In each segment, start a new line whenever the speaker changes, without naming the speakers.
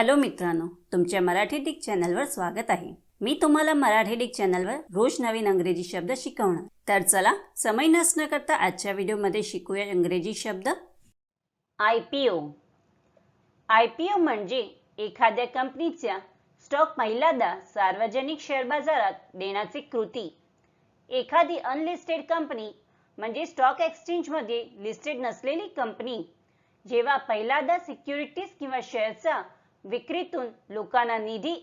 Hello मित्रांनो तुमच्या Marathi Dick चॅनलवर स्वागत आहे. मी तुम्हाला मराठी डिक चॅनलवर रोज नवीन अंग्रेजी शब्द शिकवणार. तर चला समय नसणं करता आजच्या व्हिडिओमध्ये शिकूया इंग्रजी शब्द. I P O. I P O म्हणजे एखाद्या कंपनीच्या स्टॉक पहिल्यांदा सार्वजनिक शेअर बाजारात देण्याची कृती. एखादी अनलिस्टेड कंपनी म्हणजे स्टॉक एक्सचेंजमध्ये लिस्टेड नसलेली कंपनी जेव्हा पहिल्यांदा सिक्युरिटीज किंवा शेअरचा विक्रीतून लोकांना निधी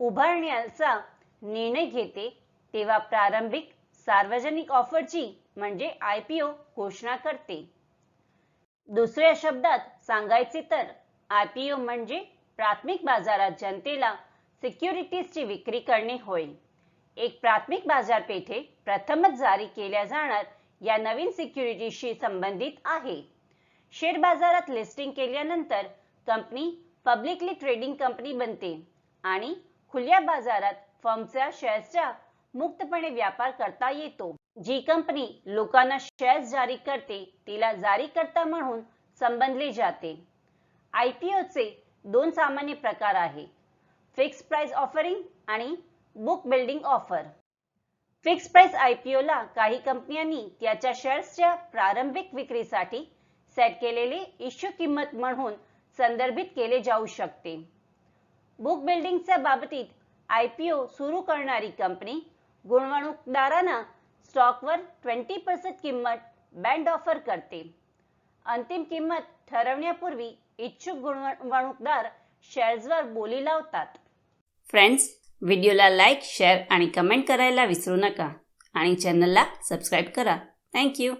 उभारण्याचा निर्णय घेते तेव्हा प्रारंभिक सार्वजनिक ऑफरची म्हणजे आयपीओ घोषणा करते. दुसऱ्या शब्दात सांगायचे तर आयपीओ म्हणजे प्राथमिक बाजारात जनतेला सिक्युरिटीजची विक्री करणे होय. एक प्राथमिक बाजारपेठे प्रथमच जारी केल्या जाणार या नवीन सिक्युरिटीशी संबंधित आहे. शेअर बाजारात लिस्टिंग केल्यानंतर कंपनी पब्लिकली ट्रेडिंग कंपनी बनते आणि खुल्या बाजारात फर्मच्या शेअर्सचा मुक्तपणे व्यापार करता येतो. जी कंपनी लोकांना शेअर्स जारी करते तिला जारीकर्ता म्हणून संबोधले जाते. आय पी ओचे दोन सामान्य प्रकार आहे. फिक्स प्राइस ऑफरिंग आणि book building offer fix price I P ओला काही कंपन्यांनी त्याच्या शेअर्सच्या प्रारंभिक विक्रीसाठी सेट केलेली इश्यू किंमत म्हणून संदर्भित केले जाऊ शकते. बुक बिल्डिंगच्या बाबतीत आय पी ओ सुरू करणारी कंपनी गुंतवणूकदारांना स्टॉकवर ट्वेंटी पर्सेंट किंमत बँड ऑफर करते. अंतिम किंमत ठरवण्यापूर्वी इच्छुक गुंतवणूकदार शेअर्सवर बोली लावतात. फ्रेंड्स व्हिडिओला लाईक शेअर आणि कमेंट करायला विसरू नका आणि चॅनलला सबस्क्राईब करा. थँक्यू